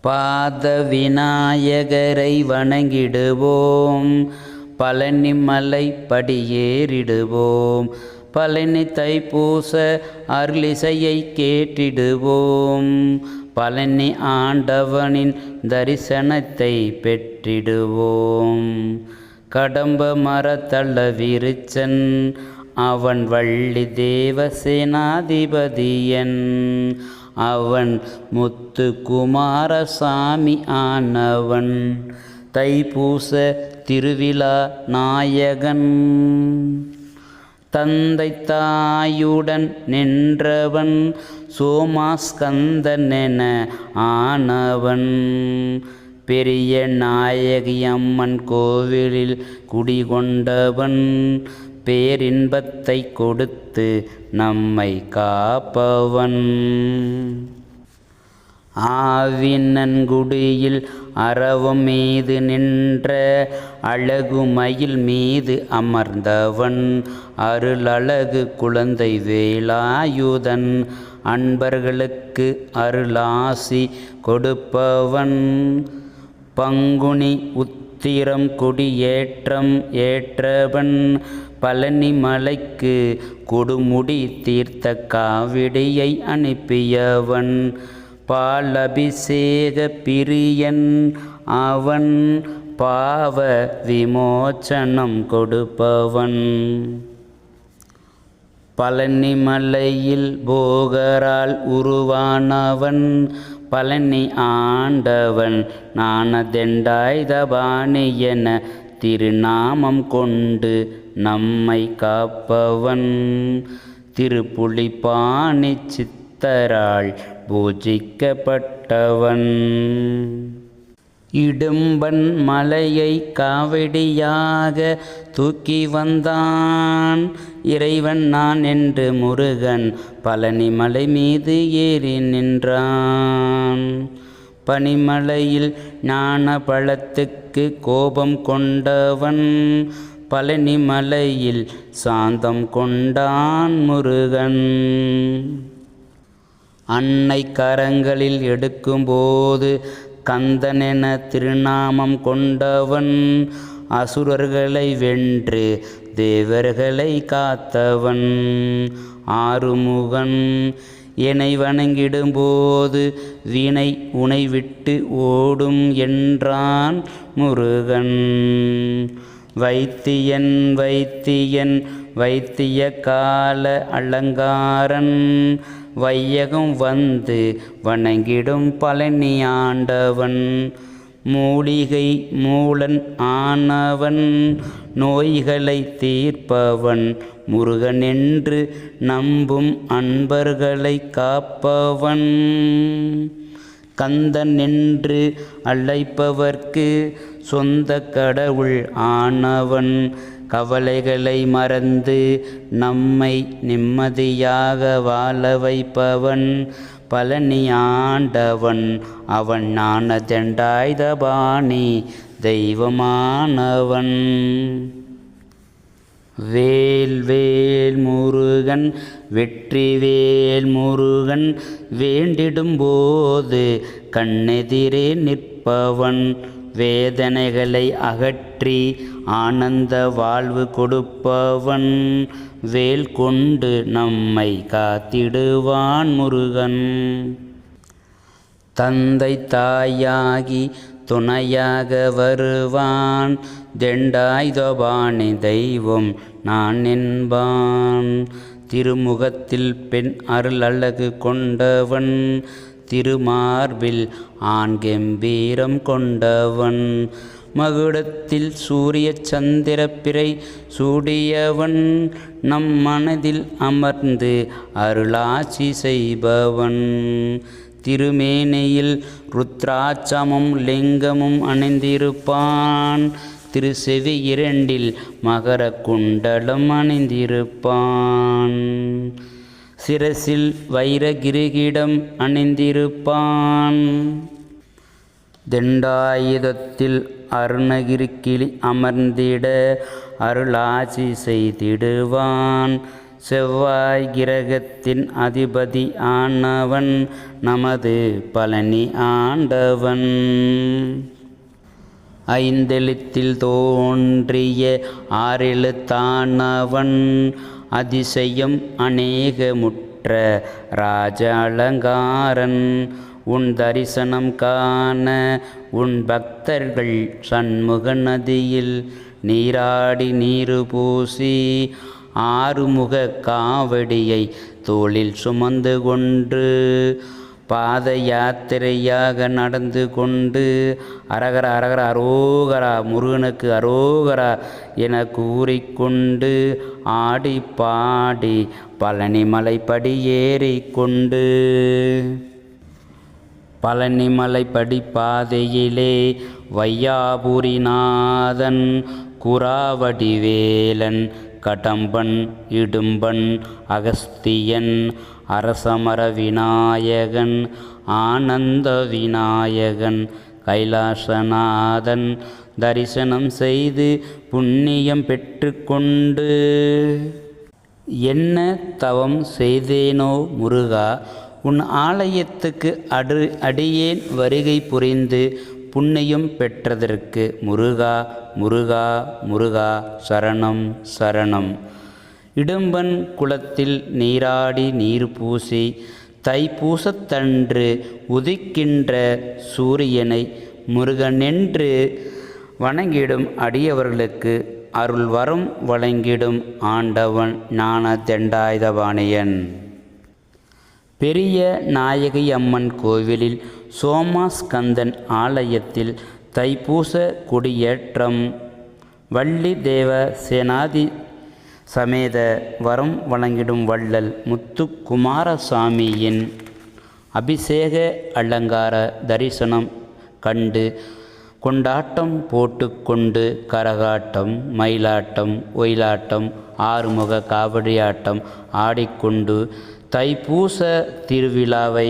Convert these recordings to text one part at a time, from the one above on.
பாத விநாயகரை வணங்கிடுவோம். பழனிமலை படியேறிடுவோம் பழனி தைப்பூச அருளிசையை கேட்டிடுவோம். பழனி ஆண்டவனின் தரிசனத்தை பெற்றிடுவோம். கடம்ப மரத்தள்ள விருச்சன் அவன் வள்ளி தேவசேனாதிபதியன் அவன் முத்து குமாரசாமி ஆனவன். தைப்பூச திருவிழா நாயகன். தந்தை தாயுடன் நின்றவன் சோமாஸ்கந்தன் என ஆனவன். பெரிய நாயகி அம்மன் கோவிலில் குடிகொண்டவன். பேரின்பத்தை கொடுத்து நம்மை காப்பவன். ஆவினன்குடியில் அரவம் மீது நின்ற அழகுமயில் மீது அமர்ந்தவன். அருளழகு குழந்தை வேலாயுதன். அன்பர்களுக்கு அருளாசி கொடுப்பவன். பங்குனி உத் உத்திரம் கொடியேற்றம் ஏற்றவன் பழனி மலைக்கு கொடுமுடி தீர்த்த காவிடியை அனுப்பியவன். பாலபிஷேக பிரியன் அவன் பாவ விமோச்சனம் கொடுப்பவன். பழனிமலையில் போகரால் உருவானவன் பழனி ஆண்டவன் நானதெண்டாயுதபாணி என திருநாமம் கொண்டு நம்மை காப்பவன். திருப்புலிப்பாணி சித்தரால் பூஜிக்கப்பட்டவன். இடும்பன் மலையை காவடியாக தூக்கி வந்தான். இறைவன் நான் என்று முருகன் பழனி மலை மீது ஏறி நின்றான். பனிமலையில் ஞான பழத்துக்கு கோபம் கொண்டவன் பழனி மலையில் சாந்தம் கொண்டான் முருகன். அன்னை கரங்களில் எடுக்கும்போது கந்தனென திருநாமம் கொண்டவன். அசுரர்களை வென்று தேவர்களை காத்தவன். ஆறுமுகன் என்னை வணங்கிடும்போது வினை உனை விட்டு ஓடும் என்றான் முருகன். வைத்தியன் வைத்தியன் வைத்திய கால அலங்காரன். வையகம் வந்து வணங்கிடும் பழனி ஆண்டவன். மூலிகை மூலன் ஆனவன் நோய்களை தீர்ப்பவன். முருகன் என்று நம்பும் அன்பர்களை காப்பவன். கந்தன் என்று அழைப்பவர்க்கு சொந்த கடவுள் ஆனவன். கவலைகளை மறந்து நம்மை நிம்மதியாக வாழ வைப்பவன் பழனி ஆண்டவன் அவன் ஞானதெண்டாயுதபாணி தெய்வமானவன். வேல் வேல் முருகன் வெற்றி வேல் முருகன் வேண்டிடும்போது கண்ணெதிரே நிற்பவன். வேதனைகளை அகற்றி ஆனந்த வாழ்வு கொடுப்பவன். வேல் கொண்டு நம்மை காத்திடுவான் முருகன். தந்தை தாயாகி துணையாக வருவான். தெண்டாயுதபாணி தெய்வம் நான் என்பான். திருமுகத்தில் பெண் அருள் அழகு கொண்டவன். திருமார்பில் ஆண் கம்பீரம் கொண்டவன். மகுடத்தில் சூரிய சந்திர பிறை சூடியவன். நம் மனதில் அமர்ந்து அருளாட்சி செய்பவன். திருமேனியில் ருத்ராட்சமும் லிங்கமும் அணிந்திருப்பான். திரு செவி இரண்டில் மகர குண்டலம் அணிந்திருப்பான். சிரசில் வைர கிரீடம் அணிந்திருப்பான். தெண்டாயுதத்தில் அருணகிரி கிளி அமர்ந்திட அருளாட்சி செய்திடுவான். செவ்வாய் கிரகத்தின் அதிபதி ஆனவன் நமது பழனி ஆண்டவன். ஐந்தெழுத்தில் தோன்றிய ஆறெழுத்தானவன் அதிசயம் அநேகமுற்ற ராஜ அலங்காரன் உன் தரிசனம் காண உன் பக்தர்கள் சண்முக நதியில் நீராடி நீரு பூசி ஆறுமுக காவடியை தோளில் சுமந்து கொண்டு பாத யாத்திரையாக நடந்து கொண்டு அரகர அரகர அரோகரா முருகனுக்கு அரோகரா என கூறிக்கொண்டு ஆடி பாடி பழனிமலைப்படி ஏறிக்கொண்டு. பழனிமலைப்படி பாதையிலே வையாபுரிநாதன் குராவடிவேலன் கடம்பன் இடும்பன் அகஸ்தியன் அரசமர விநாயகன் ஆனந்த விநாயகன் கைலாசநாதன் தரிசனம் செய்து புண்ணியம் பெற்றுக்கொண்டு. என்ன தவம் செய்தேனோ முருகா உன் ஆலயத்துக்கு அடு அடியேன் வருகை புரிந்து புண்ணியம் பெற்றதற்கு முருகா முருகா முருகா சரணம் சரணம். இடும்பன் குளத்தில் நீராடி நீர் பூசி தைப்பூசத்தன்று உதிக்கின்ற சூரியனை முருகனென்று வணங்கிடும் அடியவர்களுக்கு அருள் வரம் வழங்கிடும் ஆண்டவன் ஞான தெண்டாயுதபாணியன் பெரிய நாயகி அம்மன் கோவிலில் சோமாஸ்கந்தன் ஆலயத்தில் தைப்பூச கொடியேற்றம். வள்ளி தேவ சேனாதி சமேத வரம் வழங்கிடும் வள்ளல் முத்துக்குமாரசாமியின் அபிஷேக அலங்கார தரிசனம் கண்டு கொண்டாட்டம் போட்டுக்கொண்டு கரகாட்டம் மயிலாட்டம் ஒயிலாட்டம் ஆறுமுக காவடியாட்டம் ஆடிக்கொண்டு தைப்பூச திருவிழாவை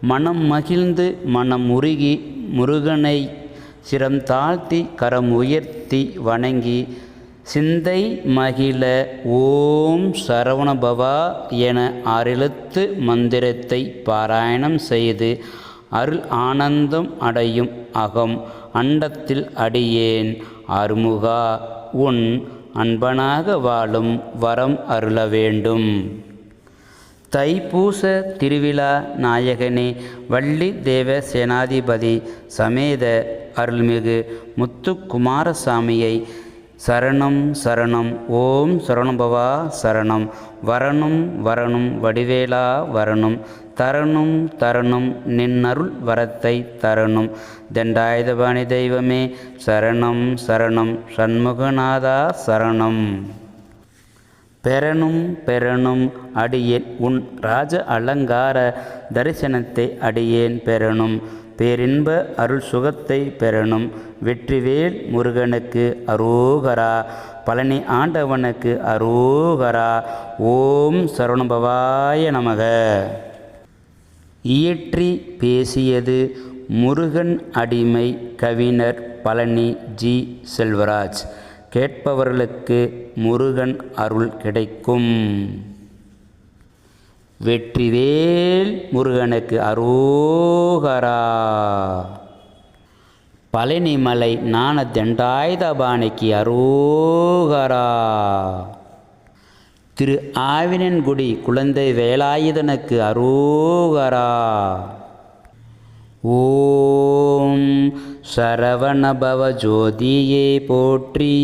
மனம் மகிழ்ந்து மனம் உருகி முருகனை சிரம் தாழ்த்தி கரம் உயர்த்தி வணங்கி சிந்தை மகிழ ஓம் சரவணபவா என அருளுத்து மந்திரத்தை பாராயணம் செய்து அருள் ஆனந்தம் அடையும் அகம் அண்டத்தில் அடியேன் அருமுகா உன் அன்பனாக வாழும் வரம் அருள வேண்டும். தைப்பூச திருவிழா நாயகனே வள்ளி தேவ சேனாதிபதி சமேத அருள்மிகு முத்துக்குமாரசாமியை சரணம் சரணம் ஓம் சரணபவா சரணம் வரணும் வரணும் வடிவேலா வரணும் தரணும் தரணும் நின்னருள் வரத்தை தரணும். தண்டாயுதபாணி தெய்வமே சரணம் சரணம் சண்முகநாதா சரணம். பெறணும் பெறணும் அடியேன். உன் ராஜ அலங்கார தரிசனத்தை அடியேன் பெறணும் பேரின்ப அருள் சுகத்தை பெறணும் வெற்றிவேல் முருகனுக்கு அரோகரா. பழனி ஆண்டவனுக்கு அரோகரா. ஓம் சரணுபவாய நமக. இயற்றி பேசியது முருகன் அடிமை கவிஞர் பழனி ஜி செல்வராஜ். கேட்பவர்களுக்கு முருகன் அருள் கிடைக்கும். வெற்றிவேல் முருகனுக்கு அரோகரா. பழனிமலை ஞான தண்டாயுதபாணிக்கு அரோகரா. திரு ஆவினன்குடி குழந்தை வேலாயுதனுக்கு அரோகரா. ஓம் சரவணபவ ஜோதியே போற்றி.